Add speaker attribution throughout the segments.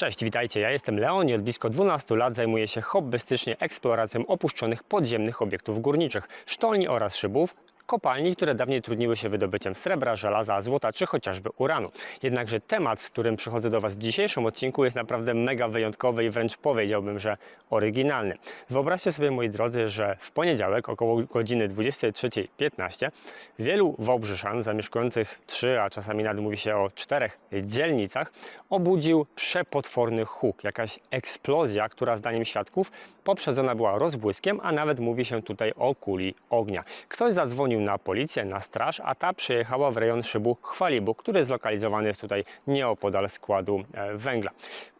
Speaker 1: Cześć, witajcie. Ja jestem Leon i od blisko 12 lat zajmuję się hobbystycznie eksploracją opuszczonych podziemnych obiektów górniczych, sztolni oraz szybów, kopalni, które dawniej trudniły się wydobyciem srebra, żelaza, złota czy chociażby uranu. Jednakże temat, z którym przychodzę do Was w dzisiejszym odcinku jest naprawdę mega wyjątkowy i wręcz powiedziałbym, że oryginalny. Wyobraźcie sobie, moi drodzy, że w poniedziałek około godziny 23.15 wielu Wałbrzyszan zamieszkujących trzy, a czasami nawet mówi się o czterech dzielnicach obudził przepotworny huk, jakaś eksplozja, która zdaniem świadków poprzedzona była rozbłyskiem, a nawet mówi się tutaj o kuli ognia. Ktoś zadzwonił na policję, na straż, a ta przyjechała w rejon szybu Chwalibu, który zlokalizowany jest tutaj nieopodal składu e, węgla.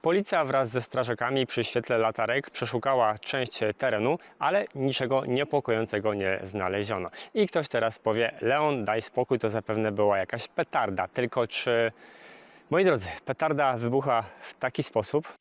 Speaker 1: Policja wraz ze strażakami przy świetle latarek przeszukała część terenu, ale niczego niepokojącego nie znaleziono. I ktoś teraz powie, Leon, daj spokój, to zapewne była jakaś petarda. Tylko czy... Moi drodzy, petarda wybucha w taki sposób,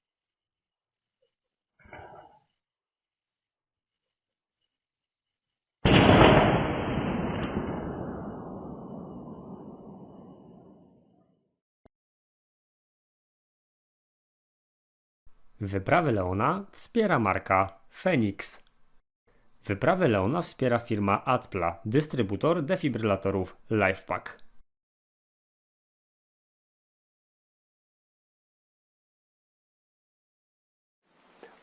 Speaker 1: Wyprawy Leona wspiera marka Phoenix. Wyprawy Leona wspiera firma Atpla, dystrybutor defibrylatorów LifePack.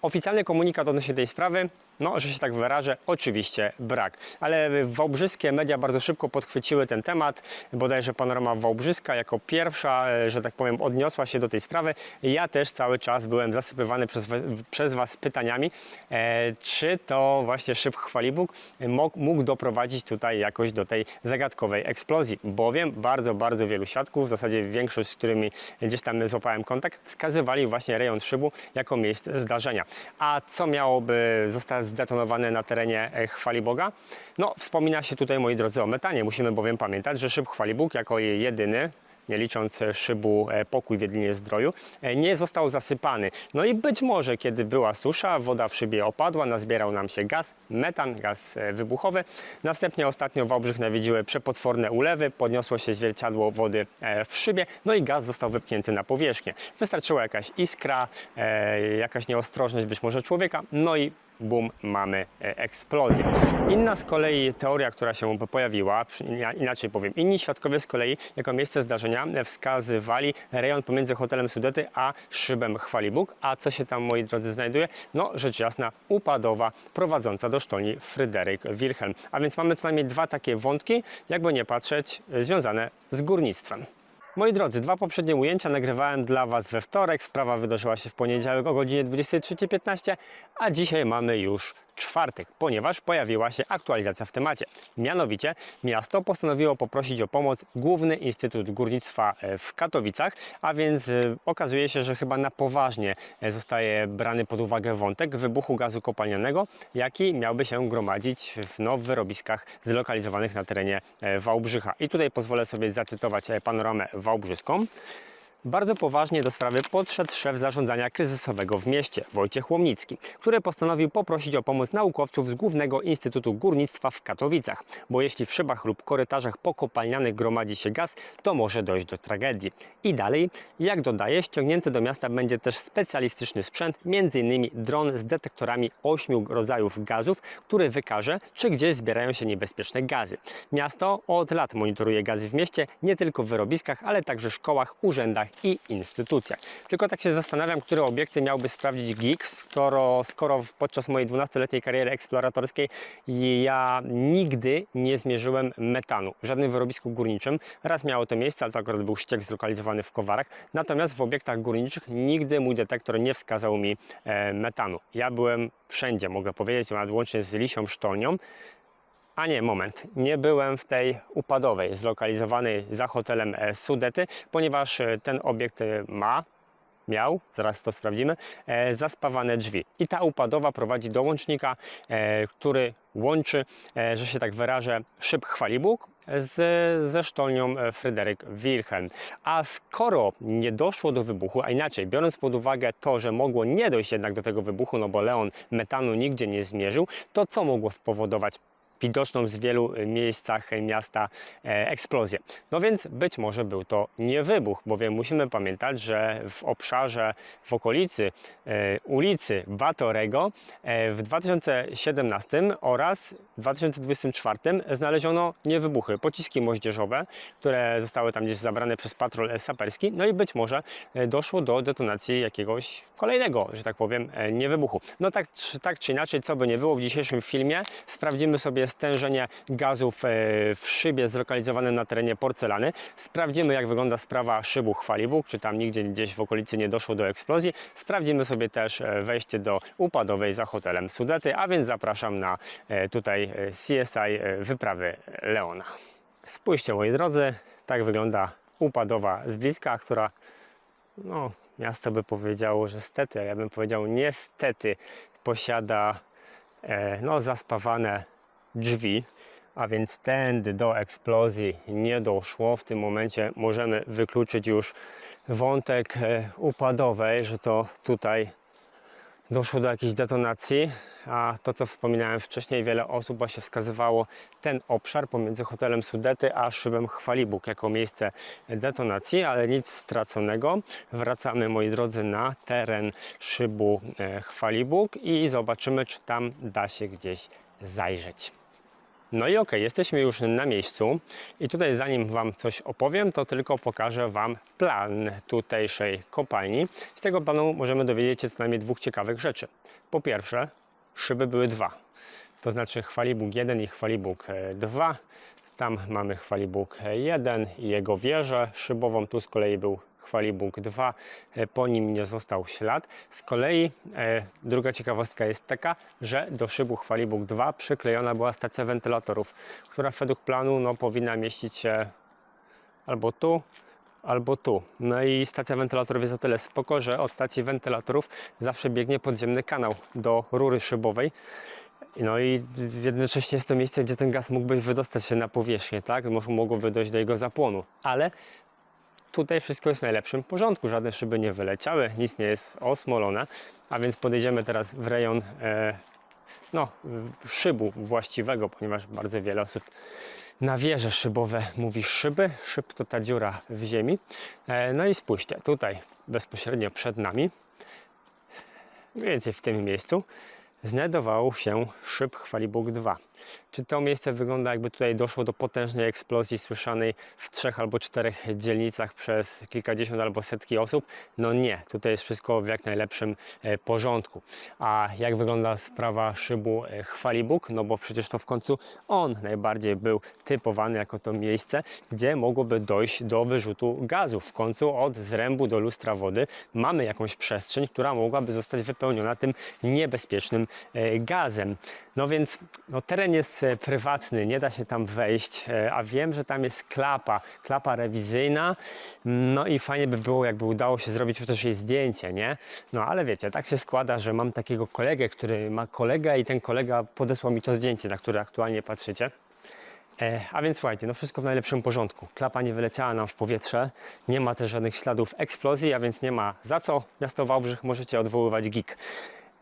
Speaker 1: Oficjalny komunikat odnośnie tej sprawy, no, że się tak wyrażę, oczywiście brak. Ale wałbrzyskie media bardzo szybko podchwyciły ten temat. Bodajże Panorama Wałbrzyska jako pierwsza, e, że tak powiem, odniosła się do tej sprawy. Ja też cały czas byłem zasypywany przez, przez Was pytaniami, e, czy to właśnie szyb Chwalibóg mógł, mógł doprowadzić tutaj jakoś do tej zagadkowej eksplozji. Bowiem bardzo, bardzo wielu świadków, w zasadzie większość, z którymi gdzieś tam złapałem kontakt, wskazywali właśnie rejon szybu jako miejsce zdarzenia. A co miałoby zostać zdetonowane na terenie e, Chwali Boga? No, wspomina się tutaj, moi drodzy, o metanie. Musimy bowiem pamiętać, że szyb Chwali Bóg jako jedyny nie licząc e, szybu e, Pokój w Jedlinie Zdroju, nie został zasypany. No i być może, kiedy była susza, woda w szybie opadła, nazbierał nam się gaz, metan, gaz wybuchowy. Następnie ostatnio Wałbrzych nawiedziły przepotworne ulewy, podniosło się zwierciadło wody w szybie, no i gaz został wypchnięty na powierzchnię. Wystarczyła jakaś iskra, jakaś nieostrożność być może człowieka, no i bum, mamy e, eksplozję. Inna z kolei teoria, która się pojawiła, inaczej powiem, inni świadkowie z kolei jako miejsce zdarzenia wskazywali rejon pomiędzy hotelem Sudety a szybem Chwalibóg. A co się tam, moi drodzy, znajduje? No, rzecz jasna, upadowa prowadząca do sztolni Fryderyk Wilhelm. A więc mamy co najmniej dwa takie wątki, jakby nie patrzeć, związane z górnictwem. Moi drodzy, dwa poprzednie ujęcia nagrywałem dla Was we wtorek. Sprawa wydarzyła się w poniedziałek o godzinie 23.15, a dzisiaj mamy już czwartek, ponieważ pojawiła się aktualizacja w temacie. Mianowicie miasto postanowiło poprosić o pomoc Główny Instytut Górnictwa e, w Katowicach, a więc e, okazuje się, że chyba na poważnie e, zostaje brany pod uwagę wątek wybuchu gazu kopalnianego, jaki miałby się gromadzić w, no, w wyrobiskach zlokalizowanych na terenie Wałbrzycha. I tutaj pozwolę sobie zacytować panoramę wałbrzyską. Bardzo poważnie do sprawy podszedł szef zarządzania kryzysowego w mieście, Wojciech Łomnicki, który postanowił poprosić o pomoc naukowców z Głównego Instytutu Górnictwa w Katowicach, bo jeśli w szybach lub korytarzach pokopalnianych gromadzi się gaz, to może dojść do tragedii. I dalej, jak dodaje, ściągnięty do miasta będzie też specjalistyczny sprzęt, m.in. dron z detektorami ośmiu rodzajów gazów, który wykaże, czy gdzieś zbierają się niebezpieczne gazy. Miasto od lat monitoruje gazy w mieście, nie tylko w wyrobiskach, ale także szkołach, urzędach i instytucjach. Tylko tak się zastanawiam, które obiekty miałby sprawdzić GIG, skoro, skoro podczas mojej 12-letniej kariery eksploratorskiej ja nigdy nie zmierzyłem metanu w żadnym wyrobisku górniczym. Raz miało to miejsce, ale to akurat był ściek zlokalizowany w Kowarach. Natomiast w obiektach górniczych nigdy mój detektor nie wskazał mi e, metanu. Ja byłem wszędzie, mogę powiedzieć, nawet łącznie z Lisią Sztolnią. A nie, moment. Nie byłem w tej upadowej, zlokalizowanej za hotelem e, Sudety, ponieważ e, ten obiekt e, ma, miał, zaraz to sprawdzimy, zaspawane drzwi. I ta upadowa prowadzi do łącznika, który łączy, że się tak wyrażę, szyb Chwalibóg z, ze sztolnią Fryderyk Wilhelm. A skoro nie doszło do wybuchu, a inaczej, biorąc pod uwagę to, że mogło nie dojść jednak do tego wybuchu, no bo Leon metanu nigdzie nie zmierzył, to co mogło spowodować widoczną z wielu e, miejscach e, miasta e, eksplozję. No więc być może był to nie wybuch, bowiem musimy pamiętać, że w obszarze, w okolicy e, ulicy Batorego e, w 2017 oraz 2024 znaleziono niewybuchy, pociski moździerzowe, które zostały tam gdzieś zabrane przez patrol saperski, no i być może doszło do detonacji jakiegoś kolejnego, że tak powiem, niewybuchu. No tak, tak czy inaczej, co by nie było, w dzisiejszym filmie sprawdzimy sobie stężenie gazów e, w szybie zlokalizowanym na terenie porcelany, sprawdzimy jak wygląda sprawa szybu Chwalibóg, czy tam nigdzie gdzieś w okolicy nie doszło do eksplozji, sprawdzimy sobie też e, wejście do upadowej za hotelem Sudety, a więc zapraszam na e, tutaj CSI wyprawy Leona. Spójrzcie moi drodzy, tak wygląda upadowa z bliska, która no, miasto by powiedziało, że stety, a ja bym powiedział niestety posiada e, no, zaspawane drzwi, a więc tędy do eksplozji nie doszło. W tym momencie możemy wykluczyć już wątek e, upadowej, że to tutaj doszło do jakiejś detonacji, a to co wspominałem wcześniej, wiele osób właśnie wskazywało ten obszar pomiędzy hotelem Sudety a szybem Chwalibóg jako miejsce detonacji, ale nic straconego. Wracamy moi drodzy na teren szybu e, Chwalibóg i zobaczymy czy tam da się gdzieś zajrzeć. No i okej, jesteśmy już na miejscu i tutaj zanim Wam coś opowiem, to tylko pokażę Wam plan tutejszej kopalni. Z tego planu możemy dowiedzieć się co najmniej dwóch ciekawych rzeczy. Po pierwsze, szyby były dwa, to znaczy Chwalibóg 1 i Chwalibóg 2. Tam mamy Chwalibóg 1 i jego wieżę szybową, tu z kolei był Chwalibóg 2, e, po nim nie został ślad. Z kolei e, druga ciekawostka jest taka, że do szybu Chwalibóg 2 przyklejona była stacja wentylatorów, która według planu no, powinna mieścić się albo tu, albo tu. No i stacja wentylatorów jest o tyle spoko, że od stacji wentylatorów zawsze biegnie podziemny kanał do rury szybowej. No i jednocześnie jest to miejsce, gdzie ten gaz mógłby wydostać się na powierzchnię, tak? Mogłoby dojść do jego zapłonu, ale tutaj wszystko jest w najlepszym porządku, żadne szyby nie wyleciały, nic nie jest osmolone, a więc podejdziemy teraz w rejon e, no, szybu właściwego, ponieważ bardzo wiele osób na wieże szybowe mówi szyby. Szyb to ta dziura w ziemi. E, no i spójrzcie, tutaj bezpośrednio przed nami, mniej więcej w tym miejscu, znajdował się szyb Chwalibóg 2. Czy to miejsce wygląda jakby tutaj doszło do potężnej eksplozji słyszanej w trzech albo czterech dzielnicach przez kilkadziesiąt albo setki osób? No nie, tutaj jest wszystko w jak najlepszym e, porządku. A jak wygląda sprawa szybu e, Chwalibóg? No bo przecież to w końcu on najbardziej był typowany jako to miejsce, gdzie mogłoby dojść do wyrzutu gazu. W końcu od zrębu do lustra wody mamy jakąś przestrzeń, która mogłaby zostać wypełniona tym niebezpiecznym e, gazem. No więc no, teren jest e, prywatny, nie da się tam wejść, e, a wiem, że tam jest klapa, klapa rewizyjna. No i fajnie by było, jakby udało się zrobić chociaż jej zdjęcie, nie? No ale wiecie, tak się składa, że mam takiego kolegę, który ma kolegę i ten kolega podesłał mi to zdjęcie, na które aktualnie patrzycie. E, a więc słuchajcie, no wszystko w najlepszym porządku. Klapa nie wyleciała nam w powietrze, nie ma też żadnych śladów eksplozji, a więc nie ma za co. Miasto Wałbrzych możecie odwoływać GIG.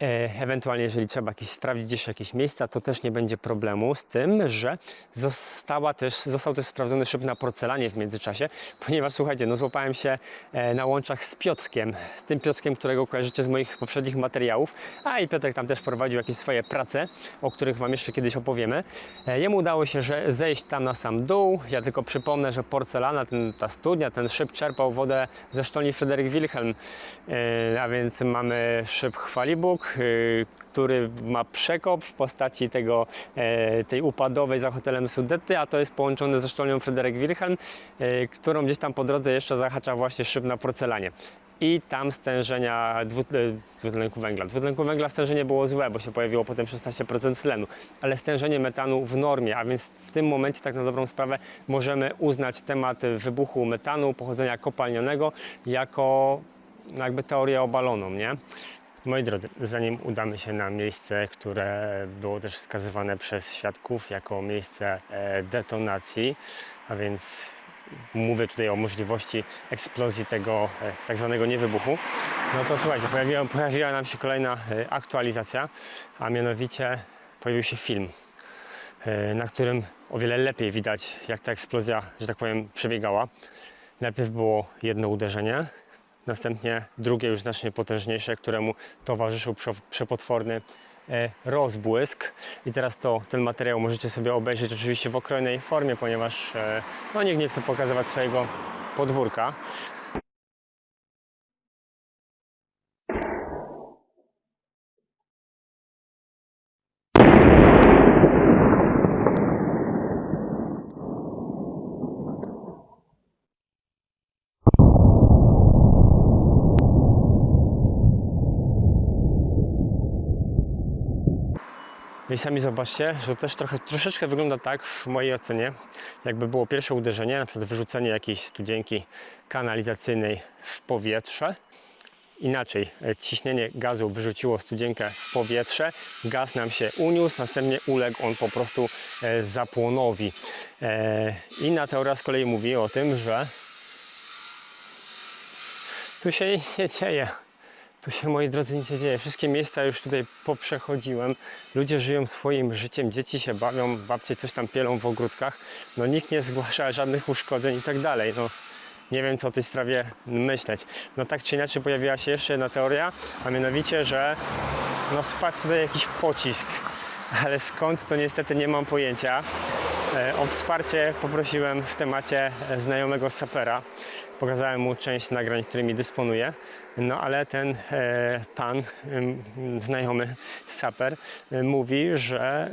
Speaker 1: E, ewentualnie, jeżeli trzeba jakieś, sprawdzić jeszcze jakieś miejsca, to też nie będzie problemu z tym, że została też, został też sprawdzony szyb na porcelanie w międzyczasie, ponieważ słuchajcie, no złapałem się e, na łączach z Piotrkiem, z tym Piotrkiem, którego kojarzycie z moich poprzednich materiałów, a i Piotrek tam też prowadził jakieś swoje prace, o których Wam jeszcze kiedyś opowiemy. E, Jemu udało się że zejść tam na sam dół, ja tylko przypomnę, że porcelana, ten, ta studnia, ten szyb czerpał wodę ze sztolni Fryderyk Wilhelm, a więc mamy szyb Chwalibóg, e, który ma przekop w postaci tego, e, tej upadowej za hotelem Sudety, a to jest połączone ze sztolnią Fryderyk Wilhelm, e, którą gdzieś tam po drodze jeszcze zahacza właśnie szyb na porcelanie. I tam stężenia e, dwutlenku węgla. Dwutlenku węgla stężenie było złe, bo się pojawiło potem 16% tlenu, ale stężenie metanu w normie, a więc w tym momencie tak na dobrą sprawę możemy uznać temat wybuchu metanu pochodzenia kopalnianego jako no jakby teorię obaloną, nie? Moi drodzy, zanim udamy się na miejsce, które było też wskazywane przez świadków jako miejsce e, detonacji, a więc mówię tutaj o możliwości eksplozji tego e, tak zwanego niewybuchu, no to słuchajcie, pojawiła, pojawiła nam się kolejna e, aktualizacja, a mianowicie pojawił się film na którym o wiele lepiej widać, jak ta eksplozja, że tak powiem, przebiegała. Najpierw było jedno uderzenie, następnie drugie już znacznie potężniejsze, któremu towarzyszył prze- przepotworny e, rozbłysk. I teraz to, ten materiał możecie sobie obejrzeć oczywiście w okrojnej formie, ponieważ e, no, nikt nie chce pokazywać swojego podwórka. I sami zobaczcie, że to też trochę, troszeczkę wygląda tak w mojej ocenie, jakby było pierwsze uderzenie, na przykład wyrzucenie jakiejś studzienki kanalizacyjnej w powietrze. Inaczej, e, ciśnienie gazu wyrzuciło studzienkę w powietrze, gaz nam się uniósł, następnie uległ on po prostu e, zapłonowi. E, Inna teoria z kolei mówi o tym, że tu się nic nie dzieje. Tu się, moi drodzy, nic nie dzieje. Wszystkie miejsca już tutaj poprzechodziłem. Ludzie żyją swoim życiem, dzieci się bawią, babcie coś tam pielą w ogródkach. No nikt nie zgłasza żadnych uszkodzeń i tak dalej. No, nie wiem, co o tej sprawie myśleć. No tak czy inaczej pojawiła się jeszcze jedna teoria, a mianowicie, że no spadł tutaj jakiś pocisk. Ale skąd, to niestety nie mam pojęcia. E, O wsparcie poprosiłem w temacie e, znajomego sapera. Pokazałem mu część nagrań, którymi dysponuję. No ale ten e, pan, znajomy saper, e, mówi, że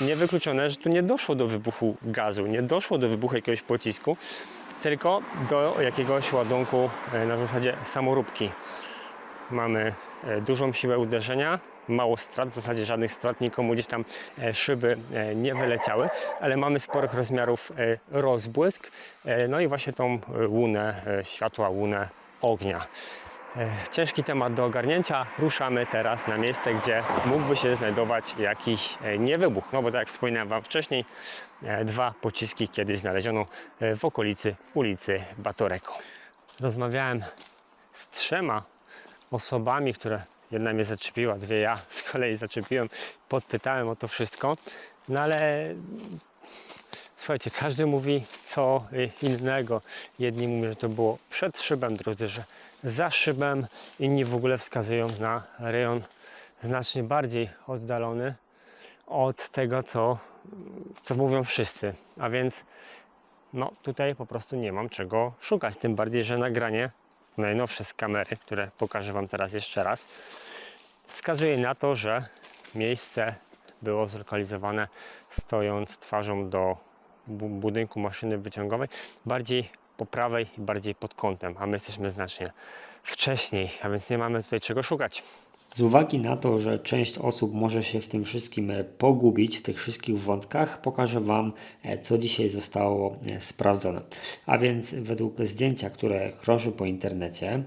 Speaker 1: e, niewykluczone, że tu nie doszło do wybuchu gazu, nie doszło do wybuchu jakiegoś pocisku, tylko do jakiegoś ładunku na zasadzie samoróbki. Mamy dużą siłę uderzenia, mało strat, w zasadzie żadnych strat, nikomu gdzieś tam e, szyby e, nie wyleciały, ale mamy sporych rozmiarów e, rozbłysk, e, no i właśnie tą e, łunę e, światła, łunę ognia. E, Ciężki temat do ogarnięcia. Ruszamy teraz na miejsce, gdzie mógłby się znajdować jakiś e, niewybuch. No bo tak jak wspominałem Wam wcześniej, e, dwa pociski kiedyś znaleziono e, w okolicy ulicy Batoreko. Rozmawiałem z trzema osobami, które jedna mnie zaczepiła, dwie ja z kolei zaczepiłem, podpytałem o to wszystko, no ale słuchajcie, każdy mówi co innego. Jedni mówią, że to było przed szybem, drudzy, że za szybem, inni w ogóle wskazują na rejon znacznie bardziej oddalony od tego, co, co mówią wszyscy. A więc no tutaj po prostu nie mam czego szukać. Tym bardziej, że nagranie najnowsze z kamery, które pokażę Wam teraz jeszcze raz, wskazuje na to, że miejsce było zlokalizowane stojąc twarzą do bu- budynku maszyny wyciągowej, bardziej po prawej i bardziej pod kątem, a my jesteśmy znacznie wcześniej, a więc nie mamy tutaj czego szukać.
Speaker 2: Z uwagi na to, że część osób może się w tym wszystkim e, pogubić, w tych wszystkich wątkach, pokażę Wam, e, co dzisiaj zostało e, sprawdzone. A więc według zdjęcia, które krąży po internecie,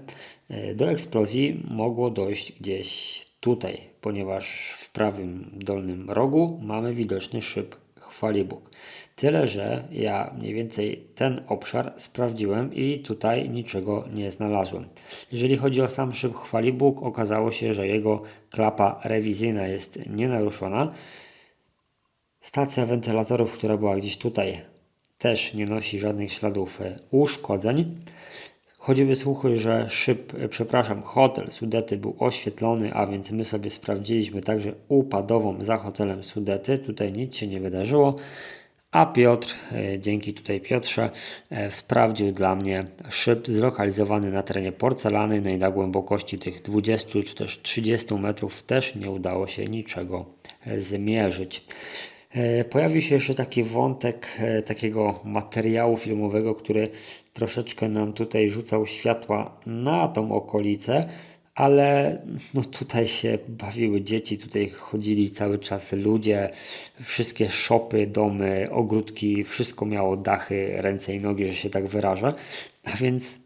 Speaker 2: do eksplozji mogło dojść gdzieś tutaj, ponieważ w prawym dolnym rogu mamy widoczny szyb chwalibóg. Tyle, że ja mniej więcej ten obszar sprawdziłem i tutaj niczego nie znalazłem. Jeżeli chodzi o sam szyb chwalibóg, okazało się, że jego klapa rewizyjna jest nienaruszona. Stacja wentylatorów, która była gdzieś tutaj, też nie nosi żadnych śladów e, uszkodzeń. Chodziły słuchy, że szyb, e, przepraszam, hotel Sudety był oświetlony, a więc my sobie sprawdziliśmy także upadową za hotelem Sudety. Tutaj nic się nie wydarzyło. A Piotr, e, dzięki tutaj Piotrze, e, sprawdził dla mnie szyb zlokalizowany na terenie porcelany, no i na głębokości tych 20 czy też 30 metrów też nie udało się niczego zmierzyć. Pojawił się jeszcze taki wątek takiego materiału filmowego, który troszeczkę nam tutaj rzucał światła na tą okolicę, ale no tutaj się bawiły dzieci, tutaj chodzili cały czas ludzie, wszystkie szopy, domy, ogródki, wszystko miało dachy, ręce i nogi, że się tak wyrażę. A więc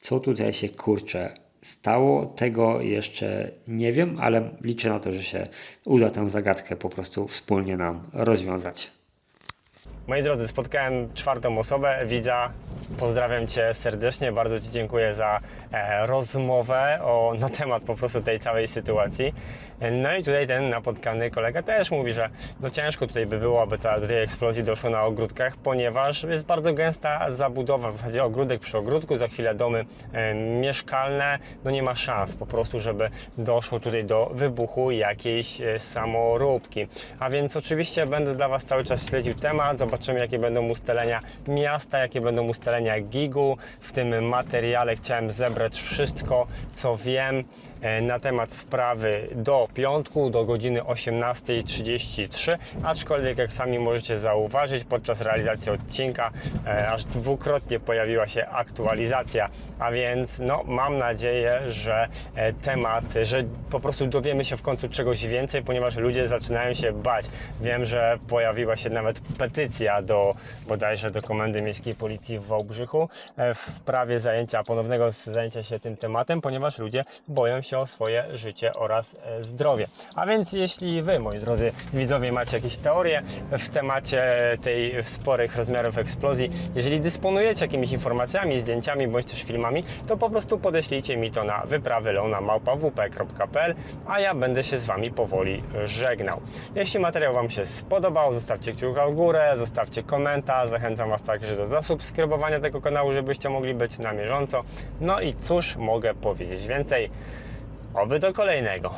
Speaker 2: co tutaj się kurczę stało, tego jeszcze nie wiem, ale liczę na to, że się uda tę zagadkę po prostu wspólnie nam rozwiązać.
Speaker 1: Moi drodzy, spotkałem czwartą osobę, widza, Pozdrawiam Cię serdecznie, bardzo Ci dziękuję za e, rozmowę o, na temat po prostu tej całej sytuacji. No i tutaj ten napotkany kolega też mówi, że no ciężko tutaj by było, aby ta, do tej eksplozji doszło na ogródkach, ponieważ jest bardzo gęsta zabudowa, w zasadzie ogródek przy ogródku, za chwilę domy e, mieszkalne, no nie ma szans po prostu, żeby doszło tutaj do wybuchu jakiejś e, samoróbki. A więc oczywiście będę dla Was cały czas śledził temat, zobaczymy jakie będą ustalenia miasta, jakie będą ustalenia GIG-u. W tym materiale chciałem zebrać wszystko, co wiem e, na temat sprawy do piątku, do godziny 18.33, aczkolwiek jak sami możecie zauważyć, podczas realizacji odcinka e, aż dwukrotnie pojawiła się aktualizacja, a więc no, mam nadzieję, że e, temat, że po prostu dowiemy się w końcu czegoś więcej, ponieważ ludzie zaczynają się bać. Wiem, że pojawiła się nawet petycja do bodajże do Komendy Miejskiej Policji w Wałbrzychu e, w sprawie zajęcia, ponownego zajęcia się tym tematem, ponieważ ludzie boją się o swoje życie oraz e, zdrowie. A więc jeśli Wy, moi drodzy widzowie, macie jakieś teorie w temacie tej sporych rozmiarów eksplozji, jeżeli dysponujecie jakimiś informacjami, zdjęciami bądź też filmami, to po prostu podeślijcie mi to na wyprawylona.wp.pl, a ja będę się z Wami powoli żegnał. Jeśli materiał Wam się spodobał, zostawcie kciuka w górę, zostawcie komentarz, zachęcam Was także do zasubskrybowania tego kanału, żebyście mogli być na bieżąco. No i cóż mogę powiedzieć więcej? Oby do kolejnego.